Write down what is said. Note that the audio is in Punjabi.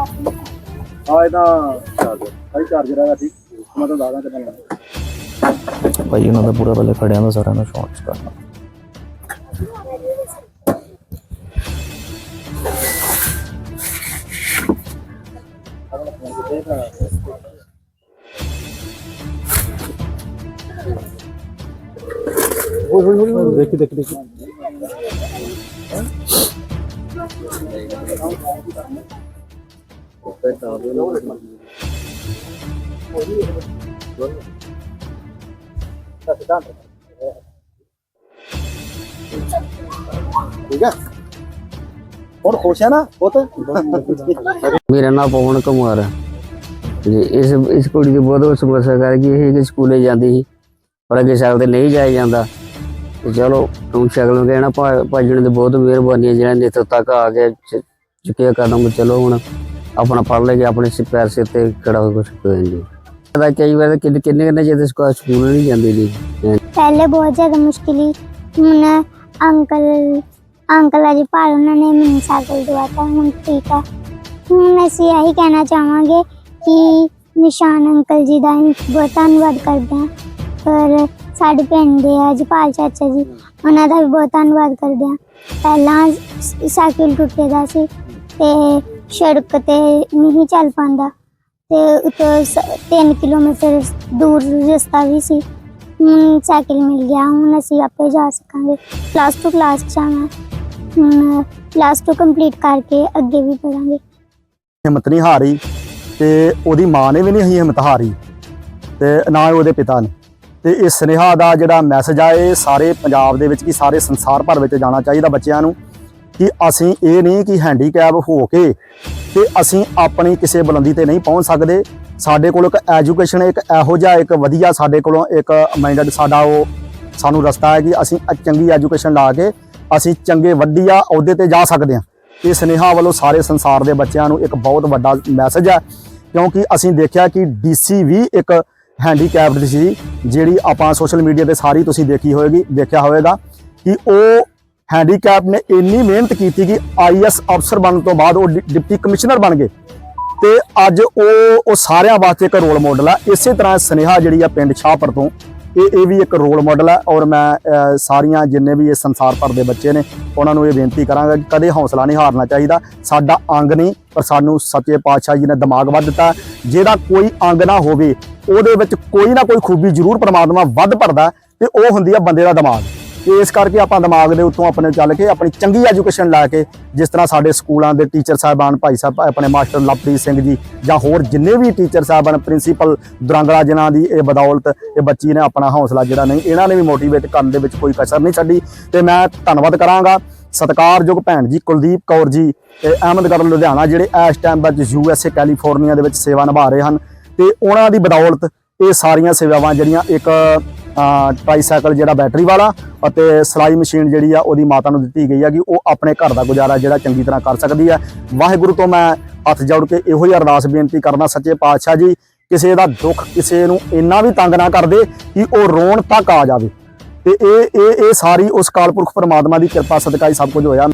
ਆ ਇਹਦਾ ਚਾਰਜਰ ਭਾਈ ਚਾਰਜਰ ਹੈਗਾ ਠੀਕ। ਮੈਂ ਤੁਹਾਨੂੰ ਦੱਸਦਾ ਕਿੰਨਾ ਲੈਣਾ। ਭਾਈ ਉਹਨਾਂ ਦਾ ਪੂਰਾ ਪਹਿਲੇ ਖੜਿਆਂ ਦਾ ਸਾਰਿਆਂ ਨੂੰ ਸ਼ੌਂਚ ਕਰਨਾ। ਹੋਈ ਹੋਈ ਹੋਈ ਦੇਖੀ ਦੇਖੀ ਦੇਖੀ ਠੀਕ ਹੈ ਹੁਣ ਖੁਸ਼ ਹੈ ਨਾ ਬਹੁਤ ਮੇਰਾ ਨਾਮ ਪਵਨ ਕੁਮਾਰ ਹੈ ਜੀ ਇਸ ਇਸ ਕੁੜੀ ਦੀ ਬਹੁਤ ਸਮੱਸਿਆ ਕਰ ਗਈ ਇਹ ਕਿ ਸਕੂਲੇ ਜਾਂਦੀ ਸੀ ਪਰ ਅੱਗੇ ਸਾਲ ਤੇ ਨਹੀਂ ਜਾਇਆ ਜਾਂਦਾ ਤੇ ਚਲੋ ਤੂੰ ਸ਼ਕਲ ਨੂੰ ਕਹਿਣਾ ਭਾਜਣ ਦੀ ਬਹੁਤ ਮਿਹਰਬਾਨੀ ਹੈ ਜਿਹੜਾ ਇੱਥੋਂ ਤੱਕ ਆ ਕੇ ਚ- ਚੁੱਕਿਆ ਕਦਮ ਚਲੋ ਹੁਣ ਆਪਣਾ ਪੜ ਲੈ ਕੇ ਆਪਣੇ ਸਿਰ ਪੈਰ ਸਿਰ ਤੇ ਖੜਾ ਹੋ ਕੁਝ ਹੋ ਜਾਂਦੀ ਤਾਂ ਕਈ ਵਾਰ ਕਿੰਨੇ ਕਿੰਨੇ ਕਿੰਨੇ ਜਿਹਦੇ ਸਕੂਲ ਨਹੀਂ ਜਾਂਦੇ ਜੀ। ਪਹਿਲੇ ਬਹੁਤ ਜ਼ਿਆਦਾ ਮੁਸ਼ਕਿਲੀ ਹੁਣ ਅੰਕਲ ਅੰਕਲ ਅਜੀ ਭਾਲ ਉਹਨਾਂ ਨੇ ਮੈਨੂੰ ਸਾਈਕਲ ਦਵਾਤਾ ਹੁਣ ਠੀਕ ਆ। ਹੁਣ ਅਸੀਂ ਇਹੀ ਕਹਿਣਾ ਚਾਹਾਂਗੇ ਕਿ ਨਿਸ਼ਾਨ ਅੰਕਲ ਜੀ ਦਾ ਹੀ ਬਹੁਤ ਧੰਨਵਾਦ ਕਰਦੇ ਹਾਂ। ਪਰ ਸਾਡੇ ਪਿੰਡ ਦੇ ਅਜਪਾਲ ਚਾਚਾ ਜੀ, ਉਹਨਾਂ ਦਾ ਵੀ ਬਹੁਤ ਧੰਨਵਾਦ ਕਰਦੇ ਹਾਂ। ਪਹਿਲਾਂ ਸਾਈਕਲ ਟੁੱਟੇ ਦਾ ਸੀ ਤੇ ਸੜਕ ਤੇ ਨਹੀਂ ਚੱਲ ਪਾਉਂਦਾ ਤੇ ਉਤੋਂ 3 ਕਿਲੋਮੀਟਰ ਦੂਰ ਰਸਤਾ ਵੀ ਸੀ। ਹੁਣ ਸਾਈਕਲ ਮਿਲ ਗਿਆ, ਹੁਣ ਅਸੀਂ ਆਪੇ ਜਾ ਸਕਾਂਗੇ। ਪਲੱਸ 2 ਕਲਾਸ ਚ ਹੁਣ ਪਲੱਸ 2 ਕੰਪਲੀਟ ਕਰਕੇ ਅੱਗੇ ਵੀ ਪੜਾਂਗੇ ਹਿੰਮਤ ਨਹੀਂ ਹਾਰੀ ਤੇ ਉਹਦੀ ਮਾਂ ਨੇ ਵੀ ਨਹੀਂ ਹਿੰਮਤ ਹਾਰੀ ਤੇ ਨਾ ਉਹਦੇ ਪਿਤਾ ਨੇ। ਤੇ ਇਹ ਸੁਨੇਹਾ ਦਾ ਜਿਹੜਾ ਮੈਸੇਜ ਆ, ਇਹ ਸਾਰੇ ਪੰਜਾਬ ਦੇ ਵਿੱਚ ਕੀ ਸਾਰੇ ਸੰਸਾਰ ਭਰ ਵਿੱਚ ਜਾਣਾ ਚਾਹੀਦਾ ਬੱਚਿਆਂ ਨੂੰ। ਕਿ ਅਸੀਂ ਇਹ ਨਹੀਂ ਕਿ ਹੈਂਡੀਕੈਪ ਹੋ ਕੇ ਤੇ ਅਸੀਂ ਆਪਣੀ ਕਿਸੇ ਬੁਲੰਦੀ ਤੇ ਨਹੀਂ ਪਹੁੰਚ ਸਕਦੇ। ਸਾਡੇ ਕੋਲ ਇੱਕ ਐਜੂਕੇਸ਼ਨ ਇੱਕ ਇਹੋ ਜਿਹਾ ਇੱਕ ਵਧੀਆ ਸਾਡੇ ਕੋਲੋਂ ਇੱਕ ਮਾਈਂਡਡ ਸਾਡਾ ਉਹ ਸਾਨੂੰ ਰਸਤਾ ਹੈ ਕਿ ਅਸੀਂ ਚੰਗੀ ਐਜੂਕੇਸ਼ਨ ਲਾ ਕੇ ਅਸੀਂ ਚੰਗੇ ਵਧੀਆ ਅਹੁਦੇ ਤੇ ਜਾ ਸਕਦੇ ਹਾਂ। ਇਹ ਸੁਨੇਹਾ ਵੱਲੋਂ ਸਾਰੇ ਸੰਸਾਰ ਦੇ ਬੱਚਿਆਂ ਨੂੰ ਇੱਕ ਬਹੁਤ ਵੱਡਾ ਮੈਸੇਜ ਹੈ, ਕਿਉਂਕਿ ਅਸੀਂ ਦੇਖਿਆ ਕਿ ਡੀਸੀ ਵੀ ਇੱਕ ਹੈਂਡੀਕੈਪਡ ਸੀ, ਜਿਹੜੀ ਆਪਾਂ ਸੋਸ਼ਲ ਮੀਡੀਆ ਤੇ ਸਾਰੀ ਤੁਸੀਂ ਦੇਖੀ ਹੋਏਗੀ, ਦੇਖਿਆ ਹੋਵੇਗਾ ਕਿ ਉਹ ਹੈਂਡੀਕੈਪ ਨੇ ਇੰਨੀ ਮਿਹਨਤ ਕੀਤੀ ਕਿ ਆਈਐਸ ਅਫਸਰ ਬਣਨ ਤੋਂ ਬਾਅਦ ਉਹ ਡਿ- ਡਿਪਟੀ ਕਮਿਸ਼ਨਰ ਬਣ ਗਏ। ਤੇ ਅੱਜ ਉਹ ਉਹ ਸਾਰਿਆਂ ਵਾਸਤੇ ਇੱਕ ਰੋਲ ਮਾਡਲ ਆ। ਇਸੇ ਤਰ੍ਹਾਂ ਸੁਨੇਹਾ ਜਿਹੜੀ ਆ ਪਿੰਡ ਸ਼ਾਹਪੁਰ ਤੋਂ, ਇਹ ਇਹ ਵੀ ਇੱਕ ਰੋਲ ਮਾਡਲ ਹੈ ਔਰ ਮੈਂ ਸਾਰੀਆਂ ਜਿੰਨੇ ਵੀ ਇਹ ਸੰਸਾਰ ਭਰ ਦੇ ਬੱਚੇ ਨੇ, ਉਹਨਾਂ ਨੂੰ ਇਹ ਬੇਨਤੀ ਕਰਾਂਗਾ ਕਿ ਕਦੇ ਹੌਸਲਾ ਨਹੀਂ ਹਾਰਨਾ ਚਾਹੀਦਾ। ਸਾਡਾ ਅੰਗ ਨਹੀਂ, ਪਰ ਸਾਨੂੰ ਸੱਚੇ ਪਾਤਸ਼ਾਹ ਜੀ ਨੇ ਦਿਮਾਗ ਵੱਧ ਦਿੱਤਾ। ਜਿਹਦਾ ਕੋਈ ਅੰਗ ਨਾ ਹੋਵੇ, ਉਹਦੇ ਵਿੱਚ ਕੋਈ ਨਾ ਕੋਈ ਖੂਬੀ ਜ਼ਰੂਰ ਪ੍ਰਮਾਤਮਾ ਵੱਧ ਭਰਦਾ ਤੇ ਉਹ ਹੁੰਦੀ ਆ ਬੰਦੇ ਦਾ ਦਿਮਾਗ। ਤੇ ਇਸ ਕਰਕੇ ਆਪਾਂ ਦਿਮਾਗ ਦੇ ਉੱਤੋਂ ਆਪਣੇ ਚੱਲ ਕੇ ਆਪਣੀ ਚੰਗੀ ਐਜੂਕੇਸ਼ਨ ਲੈ ਕੇ ਜਿਸ ਤਰ੍ਹਾਂ ਸਾਡੇ ਸਕੂਲਾਂ ਦੇ ਟੀਚਰ ਸਾਹਿਬਾਨ ਭਾਈ ਸਾਹਿਬ, ਆਪਣੇ ਮਾਸਟਰ ਲਵਪ੍ਰੀਤ ਸਿੰਘ ਜੀ ਜਾਂ ਹੋਰ ਜਿੰਨੇ ਵੀ ਟੀਚਰ ਸਾਹਿਬਾਨ, ਪ੍ਰਿੰਸੀਪਲ ਦੁਰਾਂਗਲਾ ਜਿਨ੍ਹਾਂ ਦੀ ਇਹ ਬਦੌਲਤ ਇਹ ਬੱਚੀ ਨੇ ਆਪਣਾ ਹੌਸਲਾ ਜਿਹੜਾ ਨਹੀਂ, ਇਹਨਾਂ ਨੇ ਵੀ ਮੋਟੀਵੇਟ ਕਰਨ ਦੇ ਵਿੱਚ ਕੋਈ ਕਸਰ ਨਹੀਂ ਛੱਡੀ। ਤੇ ਮੈਂ ਧੰਨਵਾਦ ਕਰਾਂਗਾ ਸਤਿਕਾਰਯੋਗ ਭੈਣ ਜੀ ਕੁਲਦੀਪ ਕੌਰ ਜੀ ਇਹ ਅਹਿਮਦਗੜ੍ਹ, ਲੁਧਿਆਣਾ, ਜਿਹੜੇ ਇਸ ਟਾਈਮ ਵਿੱਚ ਯੂ ਐਸ ਏ ਕੈਲੀਫੋਰਨੀਆ ਦੇ ਵਿੱਚ ਸੇਵਾ ਨਿਭਾ ਰਹੇ ਹਨ। ਤੇ ਉਹਨਾਂ ਦੀ ਬਦੌਲਤ ਇਹ ਸਾਰੀਆਂ ਸੇਵਾਵਾਂ ਜਿਹੜੀਆਂ ਇੱਕ ਟ੍ਰਾਈਸਾਈਕਲ ਜਿਹੜਾ ਬੈਟਰੀ ਵਾਲਾ ਅਤੇ ਸਲਾਈ ਮਸ਼ੀਨ ਜਿਹੜੀ ਆ, ਉਹਦੀ ਮਾਤਾ ਨੂੰ ਦਿੱਤੀ ਗਈ ਆ ਕਿ ਉਹ ਆਪਣੇ ਘਰ ਦਾ ਗੁਜ਼ਾਰਾ ਜਿਹੜਾ ਚੰਗੀ ਤਰ੍ਹਾਂ ਕਰ ਸਕਦੀ ਹੈ ਵਾਹਿਗੁਰੂ ਤੋਂ ਮੈਂ ਹੱਥ ਜੋੜ ਕੇ ਇਹੋ ਹੀ ਅਰਦਾਸ ਬੇਨਤੀ ਕਰਨਾ ਸੱਚੇ ਪਾਤਸ਼ਾਹ ਜੀ, ਕਿਸੇ ਦਾ ਦੁੱਖ ਕਿਸੇ ਨੂੰ ਇੰਨਾ ਵੀ ਤੰਗ ਨਾ ਕਰਦੇ ਕਿ ਉਹ ਰੋਣ ਤੱਕ ਆ ਜਾਵੇ। ਤੇ ਇਹ ਇਹ ਇਹ ਸਾਰੀ ਉਸ ਕਾਲਪੁਰਖ ਪਰਮਾਤਮਾ ਦੀ ਕਿਰਪਾ ਸਦਕਾ ਹੀ ਸਭ ਕੁਝ ਹੋਇਆ।